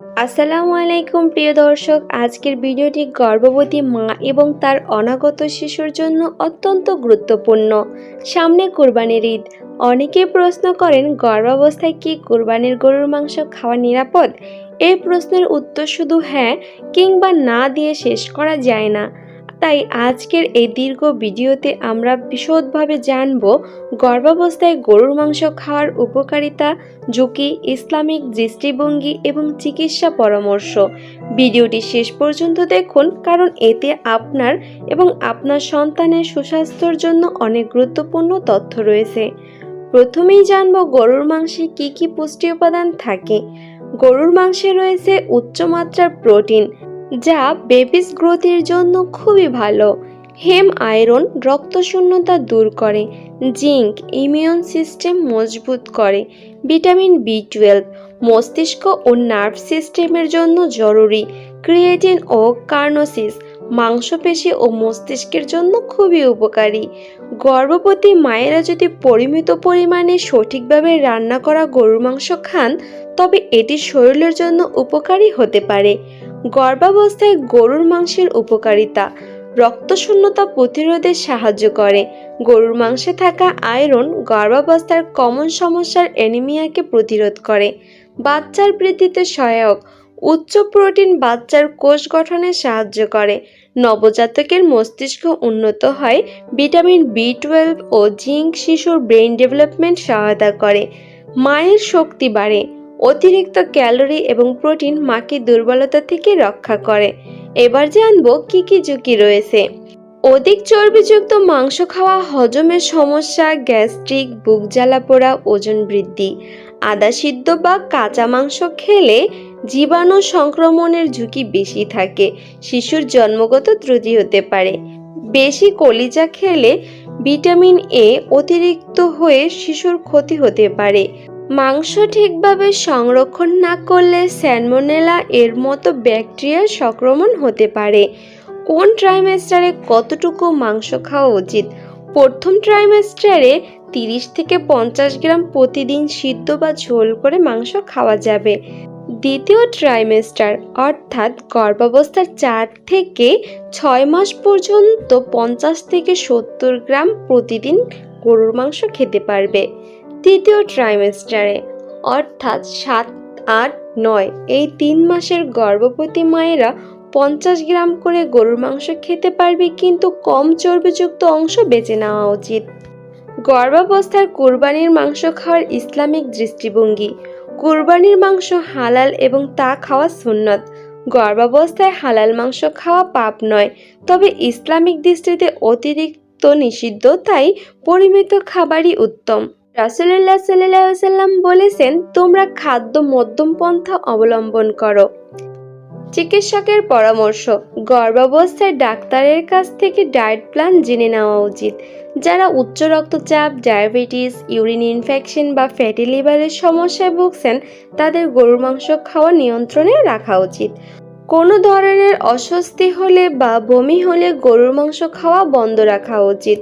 আসসালামু আলাইকুম, প্রিয় দর্শক। আজকের ভিডিওটি গর্ভবতী মা এবং তার অনাগত শিশুর জন্য অত্যন্ত গুরুত্বপূর্ণ। সামনে কোরবানির ঈদ। অনেকে প্রশ্ন করেন, গর্ভাবস্থায় কি কোরবানির গরুর মাংস খাওয়া নিরাপদ? এই প্রশ্নের উত্তর শুধু হ্যাঁ কিংবা না দিয়ে শেষ করা যায় না। তাই আজকের এই দীর্ঘ ভিডিওতে আমরা বিশদভাবে জানব গর্ভাবস্থায় গরুর মাংস খাওয়ার উপকারিতা, ঝুঁকি, ইসলামিক দৃষ্টিভঙ্গি এবং চিকিৎসা পরামর্শ। ভিডিওটি শেষ পর্যন্ত দেখুন কারণ এতে আপনার এবং আপনার সন্তানের সুস্বাস্থ্যের জন্য অনেক গুরুত্বপূর্ণ তথ্য রয়েছে। প্রথমেই জানব গরুর মাংসে কি কি পুষ্টি উপাদান থাকে। গরুর মাংসে রয়েছে উচ্চমাত্রার প্রোটিন যা বেবিস গ্রোথের জন্য খুবই ভালো। হেম আয়রন, রক্তশূন্যতা দূর করে। জিঙ্ক ইমিউন সিস্টেম মজবুত করে। ভিটামিন বি টুয়েলভ, মস্তিষ্ক ও নার্ভ সিস্টেমের জন্য জরুরি। ক্রিয়েটিন ও কার্নোসিস, মাংসপেশি ও মস্তিষ্কের জন্য খুবই উপকারী। গর্ভবতী মায়েরা যদি পরিমিত পরিমাণে সঠিকভাবে রান্না করা গরুর মাংস খান, তবে এটি শরীরের জন্য উপকারী হতে পারে। গর্ভাবস্থায় গরুর মাংসের উপকারিতা। রক্তশূন্যতা প্রতিরোধে সাহায্য করে। গরুর মাংসে থাকা আয়রন গর্ভাবস্থার কমন সমস্যার অ্যানিমিয়াকে প্রতিরোধ করে। বাচ্চার বৃদ্ধিতে সহায়ক। উচ্চ প্রোটিন বাচ্চার কোষ গঠনে সাহায্য করে। নবজাতকের মস্তিষ্ক উন্নত হয়। ভিটামিন বি টুয়েলভ ও জিঙ্ক শিশুর ব্রেইন ডেভেলপমেন্ট সহায়তা করে। মায়ের শক্তি বাড়ে। অতিরিক্ত ক্যালোরি এবং প্রোটিন মাকে দুর্বলতা থেকে রক্ষা করে। এবার জানব কি কি ঝুঁকি রয়েছে। অধিক চর্বিযুক্ত মাংস খাওয়া, হজমের সমস্যা, গ্যাস্ট্রিক, বুক জ্বালা পোড়া, ওজন বৃদ্ধি, আদা সিদ্ধ বা কাঁচা মাংস খেলে জীবাণু সংক্রমণের ঝুঁকি বেশি থাকে, শিশুর জন্মগত ত্রুটি হতে পারে। বেশি কলিজা খেলে ভিটামিন এ অতিরিক্ত হয়ে শিশুর ক্ষতি হতে পারে। মাংস ঠিকভাবে সংরক্ষণ না করলে স্যালমোনেলা এর মতো ব্যাকটেরিয়ার সংক্রমণ হতে পারে। কোন ট্রাইমেস্টারে কতটুকু মাংস খাওয়া উচিত? প্রথম ট্রাইমেস্টারে তিরিশ থেকে পঞ্চাশ গ্রাম প্রতিদিন সিদ্ধ বা ঝোল করে মাংস খাওয়া যাবে। দ্বিতীয় ট্রাইমেস্টার অর্থাৎ গর্ভাবস্থার চার থেকে ছয় মাস পর্যন্ত পঞ্চাশ থেকে সত্তর গ্রাম প্রতিদিন গরুর মাংস খেতে পারবে। তৃতীয় ট্রাইমেস্টারে অর্থাৎ সাত, আট, নয়, এই তিন মাসের গর্ভবতী মায়েরা পঞ্চাশ গ্রাম করে গরুর মাংস খেতে পারবে কিন্তু কম চর্বিযুক্ত অংশ বেছে নেওয়া উচিত। গর্ভাবস্থার কুরবানির মাংস খাওয়ার ইসলামিক দৃষ্টিভঙ্গি। কুরবানির মাংস হালাল এবং তা খাওয়া সুন্নত। গর্ভাবস্থায় হালাল মাংস খাওয়া পাপ নয়, তবে ইসলামিক দৃষ্টিতে অতিরিক্ত নিষিদ্ধ, তাই পরিমিত খাবারই উত্তম। রাসুলুল্লাহ সাল্লাহ সাল্লাম বলেছেন, তোমরা খাদ্য মধ্যম পন্থা অবলম্বন করো। চিকিৎসকের পরামর্শ, গর্ভাবস্থায় ডাক্তারের কাছ থেকে ডায়েট প্ল্যান জেনে নেওয়া উচিত। যারা উচ্চ রক্তচাপ, ডায়াবেটিস, ইউরিন ইনফেকশন বা ফ্যাটি লিভারের সমস্যায় ভুগছেন, তাদের গরুর মাংস খাওয়া নিয়ন্ত্রণে রাখা উচিত। কোনো ধরনের অস্বস্তি হলে বা বমি হলে গরুর মাংস খাওয়া বন্ধ রাখা উচিত।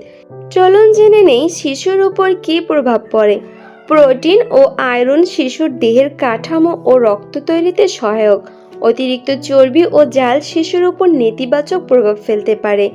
চলুন জেনে নেই শিশুর উপর কী প্রভাব পড়ে। প্রোটিন ও আয়রন শিশুর দেহের কাঠামো ও রক্ত তৈরিতে সহায়ক। অতিরিক্ত চর্বি ও জাল শিশুর উপর নেতিবাচক প্রভাব ফেলতে পারে।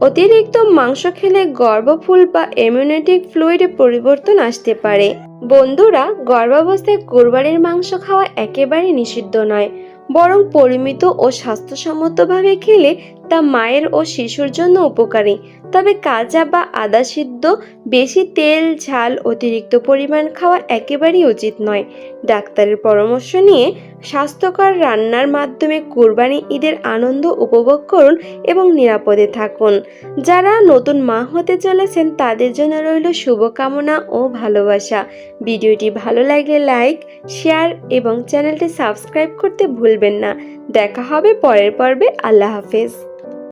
অতিরিক্ত মাংস খেলে গর্ভফুল বা ইমিউনেটিক ফ্লুইডে পরিবর্তন আসতে পারে। বন্ধুরা, গর্ভাবস্থায় কোরবানির মাংস খাওয়া একেবারে নিষিদ্ধ নয়, বরং পরিমিত ও স্বাস্থ্যসম্মতভাবে খেলে তা মায়ের ও শিশুর জন্য উপকারী। তবে কাঁচা বা আদা সিদ্ধ, বেশি তেল, ঝাল, অতিরিক্ত পরিমাণ খাওয়া একেবারেই উচিত নয়। ডাক্তারের পরামর্শ নিয়ে স্বাস্থ্যকর রান্নার মাধ্যমে কোরবানি ঈদের আনন্দ উপভোগ করুন এবং নিরাপদে থাকুন। যারা নতুন মা হতে চলেছেন, তাদের জন্য রইল শুভকামনা ও ভালোবাসা। ভিডিওটি ভালো লাগলে লাইক, শেয়ার এবং চ্যানেলটি সাবস্ক্রাইব করতে ভুলবেন না। দেখা হবে পরের পর্বে। আল্লাহ হাফেজ।